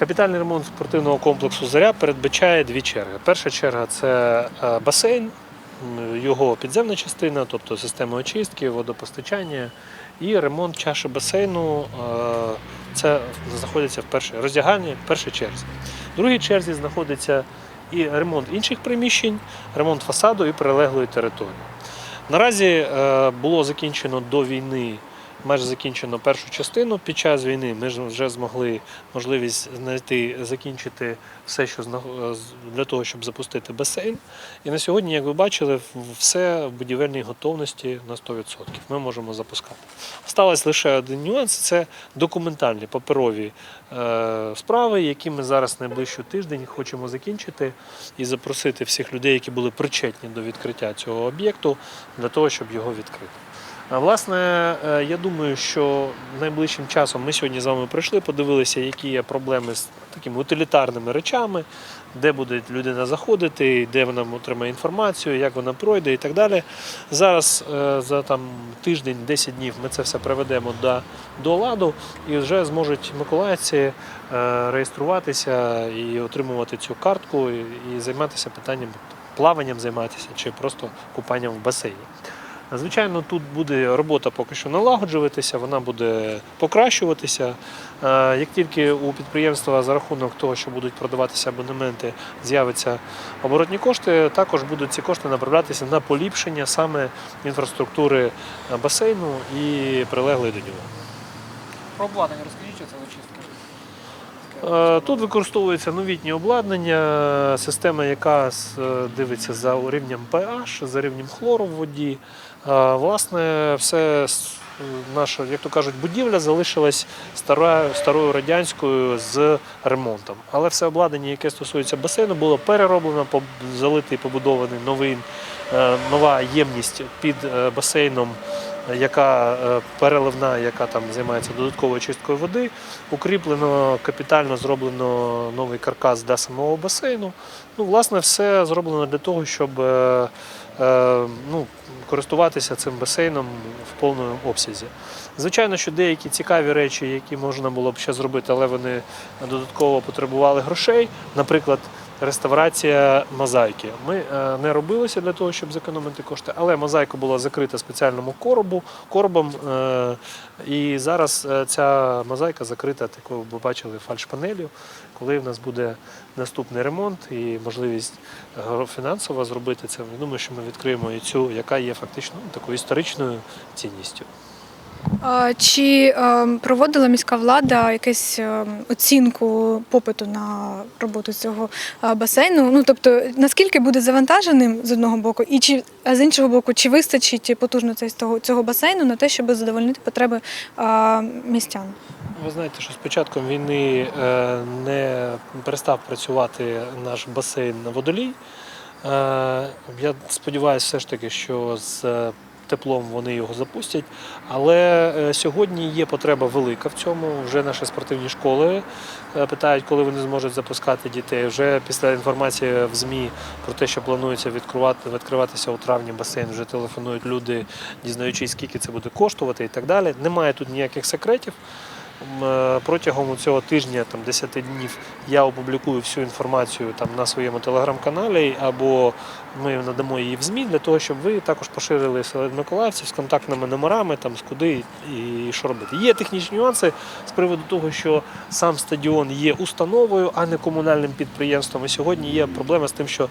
Капітальний ремонт спортивного комплексу Заря передбачає дві черги. Перша черга це е, басейн, його підземна частина, тобто система очистки, водопостачання і ремонт чаші басейну. е, Це знаходиться в першій роздягальні в першій черзі. В другій черзі знаходиться і ремонт інших приміщень, ремонт фасаду і прилеглої території. Наразі е, було закінчено до війни, майже закінчено першу частину. Під час війни ми ж вже змогли можливість знайти, закінчити все, що е, для того, щоб запустити басейн. І на сьогодні, як ви бачили, все в будівельній готовності на 100%. Ми можемо запускати. Осталось лише один нюанс це документальні паперові е, справи, які ми зараз найближчий тиждень хочемо закінчити і запросити всіх людей, які були причетні до відкриття цього об'єкту, для того, щоб його відкрити. Власне, е, я думаю, що найближчим часом ми сьогодні з вами прийшли, подивилися, які є проблеми з такими утилітарними речами, де буде людина заходити, де вона отримає інформацію, як вона пройде і так далі. Зараз е, за там тиждень, 10 днів ми це все приведемо до, до ладу і вже зможуть миколаївці е, реєструватися і отримувати цю картку і займатися питанням плаванням займатися чи просто купанням в басейні. Звичайно, тут буде робота поки що налагоджуватися, вона буде покращуватися. Е, Як тільки у підприємства за рахунок того, що будуть продаватися абонементи, з'являться оборотні кошти, також будуть ці кошти направлятися на поліпшення саме інфраструктури басейну і прилеглої до нього. Про обладнання розкажіть, що це за чистка? Е, Тут використовується новітнє обладнання, система, яка е, дивиться за рівнем pH, за рівнем хлору в воді. Е, Власне, все наша, як то кажуть, будівля залишилась старою, старою радянською з ремонтом. Але все обладнання, яке стосується басейну, було перероблено, залитий, побудований новий, е, нова ємність під е, басейном яка е, переливна, яка там займається додатковою чисткою води. Укріплено капітально зроблено новий каркас для самого басейну. Ну, власне, все зроблено для того, щоб е, е, ну, користуватися цим басейном в повному обсязі. Звичайно, що деякі цікаві речі, які можна було б ще зробити, але вони додатково потребували грошей. Наприклад, реставрація мозаїки. Ми е, не робилися для того, щоб зекономити кошти, але мозаїка була закрита спеціальному коробу, коробом. е, І зараз е, ця мозаїка закрита такою, ви бачили, фальшпанелью. Коли в нас буде наступний ремонт і можливість фінансово зробити це, я думаю, що ми відкриємо і цю, яка є фактично ну, такою історичною цінністю. Чи проводила міська влада якусь оцінку попиту на роботу цього басейну? Ну тобто, наскільки буде завантаженим з одного боку, і чи а з іншого боку, чи вистачить потужностей з того цього басейну на те, щоб задовольнити потреби містян? Ви знаєте, що з початком війни е, не перестав працювати наш басейн на водолій. Е, Я сподіваюся, все ж таки, що з теплом вони його запустять. Але е, сьогодні є потреба велика в цьому. Вже наші спортивні школи е, питають, коли вони зможуть запускати дітей. Вже після інформації в ЗМІ про те, що планується відкривати, відкриватися у травні басейн, вже телефонують люди, дізнаючись, скільки це буде коштувати і так далі. Немає тут ніяких секретів. Е, Протягом цього тижня, там 10 днів, я опублікую всю інформацію там на своєму телеграм-каналі, або ми надамо її в ЗМІ для того, щоб ви також поширили серед миколаївців з контактними номерами, там з куди і що робити. Є технічні нюанси з приводу того, що сам стадіон є установою, а не комунальним підприємством. І сьогодні є проблема з тим, що е,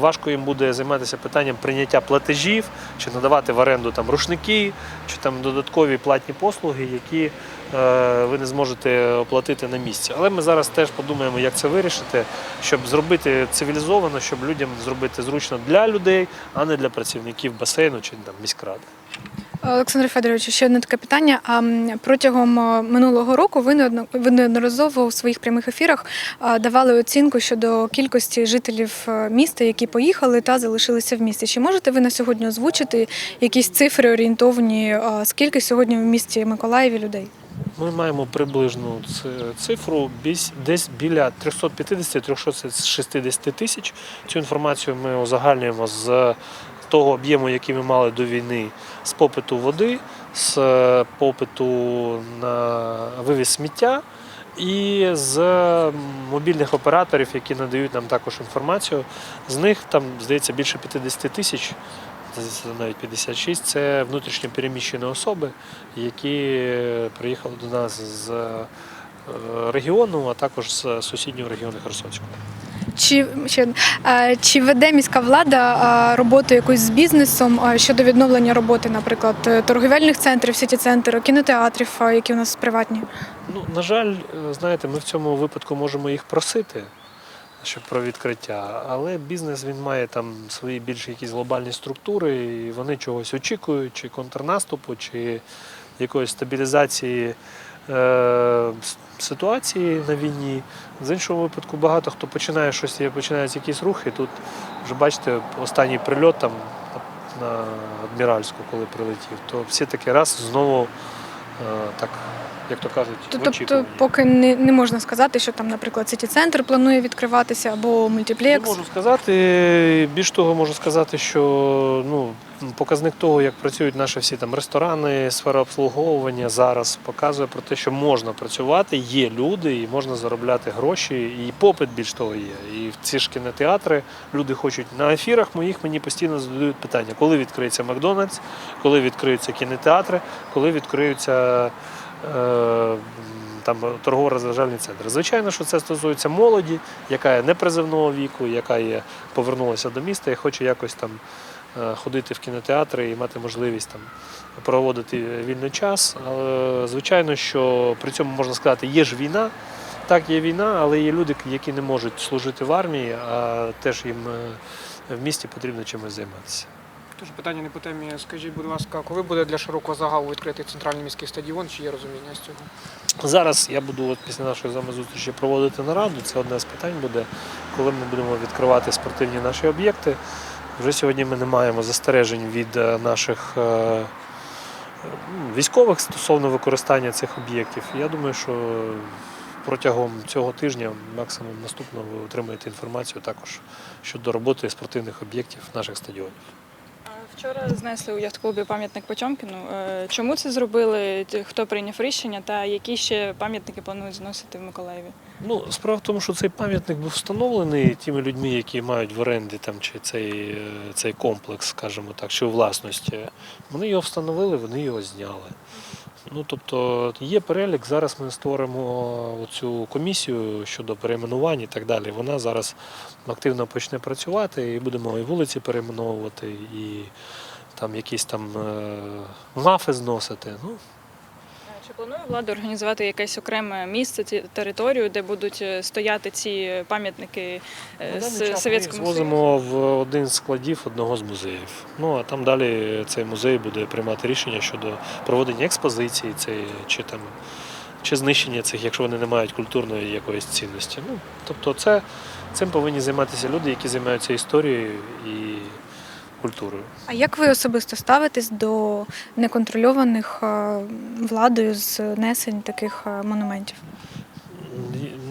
важко їм буде займатися питанням прийняття платежів, чи надавати в оренду там рушники, чи там додаткові платні послуги, які е, ви не зможете оплатити на місці. Але ми зараз теж подумаємо, як це вирішити, щоб зробити цивілізовано, щоб людям зробити зручно для людей, а не для працівників басейну чи там міськради. Олександр Федорович, ще одне таке питання. А протягом е, минулого року ви неодно- ви неодноразово у своїх прямих ефірах давали оцінку щодо кількості жителів е, міста, які поїхали та залишилися в місті. Чи можете ви на сьогодні озвучити якісь цифри орієнтовні, скільки сьогодні в місті Миколаєві людей? Ми маємо приблизну цифру десь біля 350-360 тисяч. Цю інформацію ми узагальнюємо з того об'єму, який ми мали до війни, з попиту води, з попиту на вивіз сміття і з мобільних операторів, які надають нам також інформацію. З них там, здається, більше 50 тисяч, навіть 56 це внутрішньо переміщені особи, які приїхали до нас з е, регіону, а також з сусіднього регіону Херсонського. Чи ще. Е, чи веде міська влада е, роботу якусь з бізнесом е, щодо відновлення роботи, наприклад, е, торговельних центрів, сіті центрів, кінотеатрів, е, які у нас приватні? Ну, на жаль, е, знаєте, ми в цьому випадку можемо їх просити, щоб про відкриття, але бізнес він має там свої більш якісь глобальні структури, і вони чогось очікують, чи контрнаступу, чи якоїсь стабілізації е, ситуації на війні. З іншого випадку, багато хто починає щось, починаються якісь рухи. Тут вже бачите, останній прильот там на Адміральську, коли прилетів, то всі таки раз знову е, так, як то кажуть, в Тобто, очікуванні. поки не, не можна сказати, що там, наприклад, сіті центр планує відкриватися або Не мультиплекс. можу сказати. Більш того, можу сказати, що ну, показник того, як працюють наші всі там ресторани, сфера обслуговування зараз показує про те, що можна працювати, є люди і можна заробляти гроші, і попит більш того є. І в ці ж кінотеатри люди хочуть на ефірах моїх мені постійно задають питання, коли відкриється Макдональдс, коли відкриються кінотеатри, коли відкриються. Е, там торгово-розважальні центри. Звичайно, що це стосується молоді, яка є непризивного віку, яка є повернулася до міста і хоче якось там е, ходити в кінотеатри і мати можливість там проводити вільний час. Але звичайно, що при цьому можна сказати, є ж війна. Так, є війна, але є люди, які не можуть служити в армії, а теж їм е, в місті потрібно чимось займатися. Тож питання не по темі. Скажіть, будь ласка, коли буде для широкого загалу відкритий центральний міський стадіон, чи є розуміння з цього? Зараз я буду от після нашої з вами зустрічі проводити нараду. Це одне з питань буде, коли ми будемо відкривати спортивні наші об'єкти. Вже сьогодні ми не маємо застережень від е, наших е, військових стосовно використання цих об'єктів. Я думаю, що протягом цього тижня, максимум наступного, ви отримаєте інформацію також щодо роботи спортивних об'єктів наших стадіонів. Вчора знесли у яхт-клубі пам'ятник Потьомкіну. Е, Чому це зробили? Хто прийняв рішення та які ще пам'ятники планують зносити в Миколаєві? Ну, справа в тому, що цей пам'ятник був встановлений тими людьми, які мають в оренді там чи цей, е, цей комплекс, скажімо так, чи у власності. Вони його встановили, вони його зняли. Ну, тобто є перелік. Зараз ми створимо цю комісію щодо перейменувань і так далі. Вона зараз активно почне працювати і будемо і вулиці перейменовувати, і там якісь там е, мафи зносити. Ну, Е, планує влада організувати якесь окреме місце, територію, де будуть е, стояти ці пам'ятники е, з ми Союзу? звозимо в один з складів одного з музеїв. Ну а там далі цей музей буде приймати рішення щодо проведення експозиції, чи там чи знищення цих, якщо вони не мають культурної якоїсь цінності. Ну тобто, це цим повинні займатися люди, які займаються історією і культурою. А як ви особисто ставитесь до неконтрольованих е, владою знесень таких е, монументів?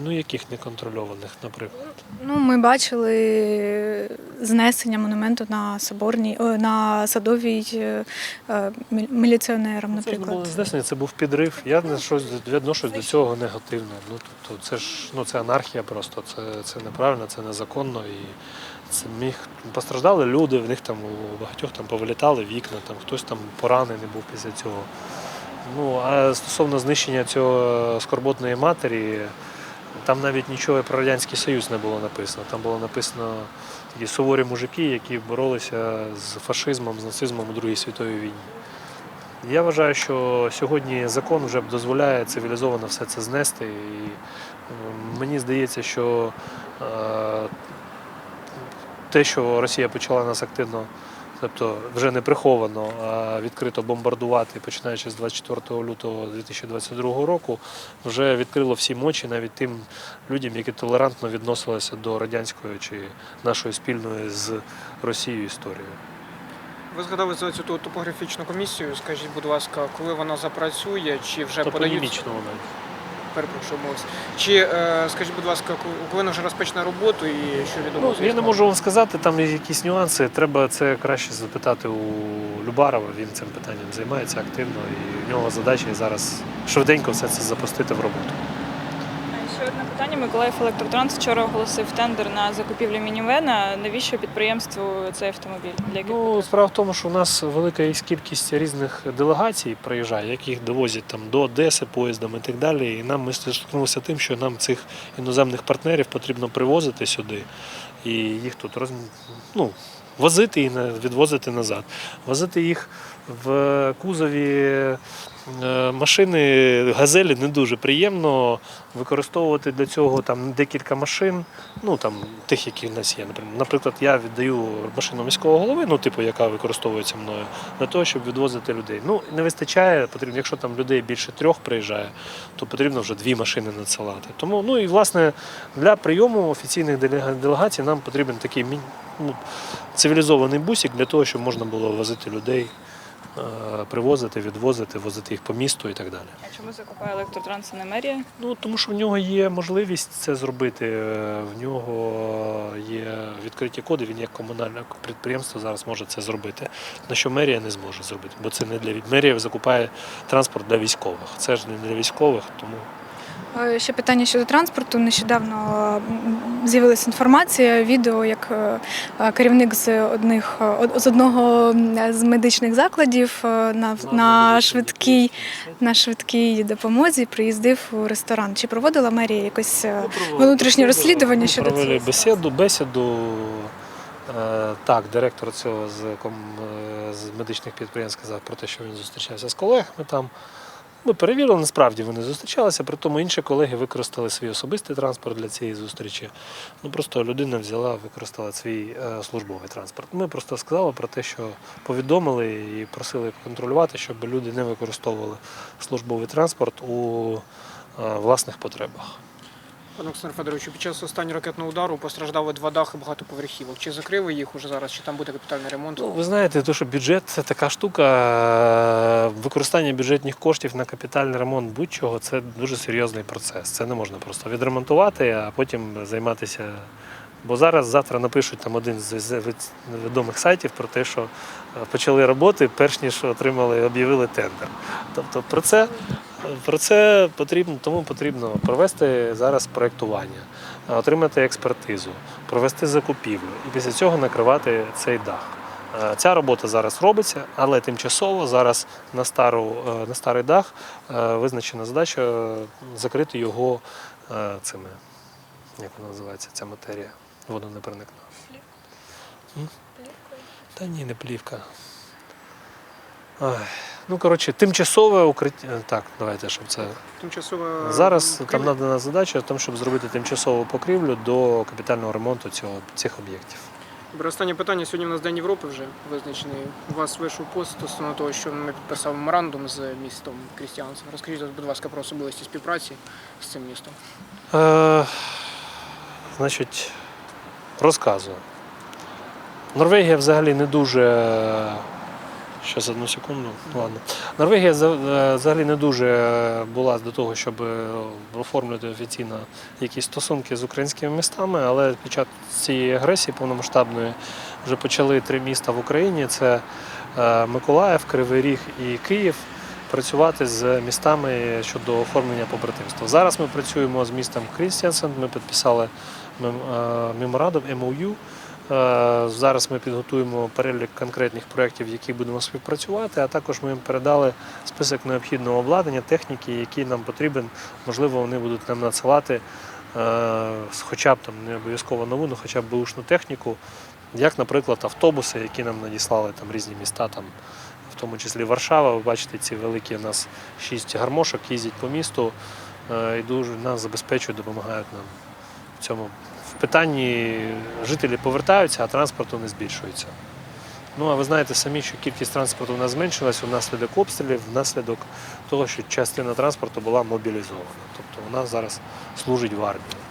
Ну, яких неконтрольованих, наприклад. Ну, ми бачили знесення монументу на соборній, на садовій е, міліціонерам, Ну, Це було наприклад. знесення, це був підрив. Я не щось відношусь до цього негативно. Ну тобто, це ж ну це анархія просто. Це, це неправильно, це незаконно і це міг постраждали люди. В них там у багатьох там повилітали вікна, там хтось там поранений був після цього. Ну а стосовно знищення цього скорботної матері, там навіть нічого про радянський союз не було написано. Там було написано такі суворі мужики, які боролися з фашизмом, з нацизмом у Другій світовій війні. Я вважаю, що сьогодні закон вже дозволяє цивілізовано все це знести. І е, мені здається, що е, те, що Росія почала нас активно, тобто вже не приховано, а відкрито бомбардувати, починаючи з 24 лютого 2022 року, вже відкрило всі мочі навіть тим людям, які толерантно відносилися до радянської чи нашої спільної з Росією історії. Ви згадали за цю топографічну комісію. Скажіть, будь ласка, коли вона запрацює, чи вже подають Топонімічного навіть. Перепрошую мовився. Чи е, скажіть, будь ласка, ко- коли вона вже розпочне роботу і що відомо? Ну, я не можу вам сказати, там є якісь нюанси. Треба це краще запитати у Любарова. Він цим питанням займається активно, і в нього задача зараз швиденько все це запустити в роботу. Мене питання. Миколаїв Електротранс вчора оголосив тендер на закупівлю мінівена. Навіщо підприємству цей автомобіль? Для яких Ну, справа в тому, що у нас велика кількість різних делегацій приїжджає, яких довозять там до Одеси поїздом і так далі. І нам ми стикнулися тим, що нам цих іноземних партнерів потрібно привозити сюди і їх тут роз... ну, возити і відвозити назад. Возити їх в кузові машини газелі не дуже приємно використовувати для цього там декілька машин, ну там тих, які в нас є. Наприклад, я віддаю машину міського голови, ну типу, яка використовується мною, для того, щоб відвозити людей. Ну не вистачає, потрібно, якщо там людей більше трьох приїжджає, то потрібно вже дві машини надсилати. Тому ну і власне для прийому офіційних делегацій нам потрібен такий ну, цивілізований бусик для того, щоб можна було возити людей, е, привозити, відвозити, возити їх по місту і так далі. А чому закупає електротранс, не мерія? Ну тому що в нього є можливість це зробити. е, В нього є відкриті коди. Він як комунальне підприємство зараз може це зробити. На що мерія не зможе зробити, бо це не для мерія закупає транспорт для військових. Це ж не для військових, тому Е, Ще питання щодо транспорту. Нещодавно з'явилася інформація, відео, як е, е, керівник з одних е, з одного з медичних закладів е, на, на швидкій на швидкій допомозі приїздив у ресторан. Чи проводила мерія якось е, внутрішнє розслідування щодо провели бесіду, бесіду. Е, Так, директор цього з, е, з медичних підприємств сказав про те, що він зустрічався з колегами там. Ми перевірили, насправді вони зустрічалися, при тому інші колеги використали свій особистий транспорт для цієї зустрічі. Ну просто людина взяла, використала свій е, службовий транспорт. Ми просто сказали про те, що повідомили і просили контролювати, щоб люди не використовували службовий транспорт у е, власних потребах. Пане Олександр Федоровичу, під час останнього ракетного удару постраждали два дахи багатоповерхівок. Чи закрили їх уже зараз, чи там буде капітальний ремонт? Ну, ви знаєте, то, що бюджет це така штука, е, використання бюджетних коштів на капітальний ремонт будь-чого це дуже серйозний процес. Це не можна просто відремонтувати, а потім займатися. Бо зараз завтра напишуть там один з відомих сайтів про те, що е, почали роботи, перш ніж отримали, об'явили тендер. Тобто про це, про це потрібно, тому потрібно провести зараз проєктування, е, отримати експертизу, провести закупівлю і після цього накривати цей дах. Е, Ця робота зараз робиться, але тимчасово зараз на, стару, е, на старий дах визначена задача закрити його цими, як вона називається, ця матерія. Воно не проникне. М? Та ні, не плівка. Ай, Ну, коротше, тимчасове укриття. е, Так, давайте, щоб це. Тимчасово Зараз там надана задача, тому, щоб зробити тимчасову покрівлю до капітального ремонту цього, цих об'єктів. Добре, останнє питання. Сьогодні в нас День Європи вже визначений. У вас вийшов пост стосовно того, що ми підписали меморандум з містом Крістіансом. Розкажіть, будь ласка, про особливості співпраці з цим містом. Е, значить, розказую. Норвегія взагалі не дуже. Щас одну секунду. Ладно. Норвегія е, взагалі не дуже була до того, щоб е, оформлювати офіційно якісь стосунки з українськими містами, але під час цієї агресії повномасштабної вже почали три міста в Україні: це е, Миколаїв, Кривий Ріг і Київ. Працювати з містами щодо оформлення побратимства. Зараз ми працюємо з містом Крістіансен. Ми підписали мем- е, меморандум MOU. Е, Зараз ми підготуємо перелік конкретних проєктів, які будемо співпрацювати, а також ми їм передали список необхідного обладнання, техніки, які нам потрібен. Можливо, вони будуть нам надсилати е, хоча б там не обов'язково нову, але хоча б бушну техніку, як, наприклад, автобуси, які нам надіслали там різні міста, там, в тому числі Варшава. Ви бачите, ці великі у нас шість гармошок їздять по місту е, і дуже нас забезпечують, допомагають нам в цьому в питанні жителі повертаються, а транспорту не збільшується. Ну а ви знаєте самі, що кількість транспорту у нас зменшилась внаслідок обстрілів, внаслідок того, що частина транспорту була мобілізована. Тобто вона зараз служить в армії.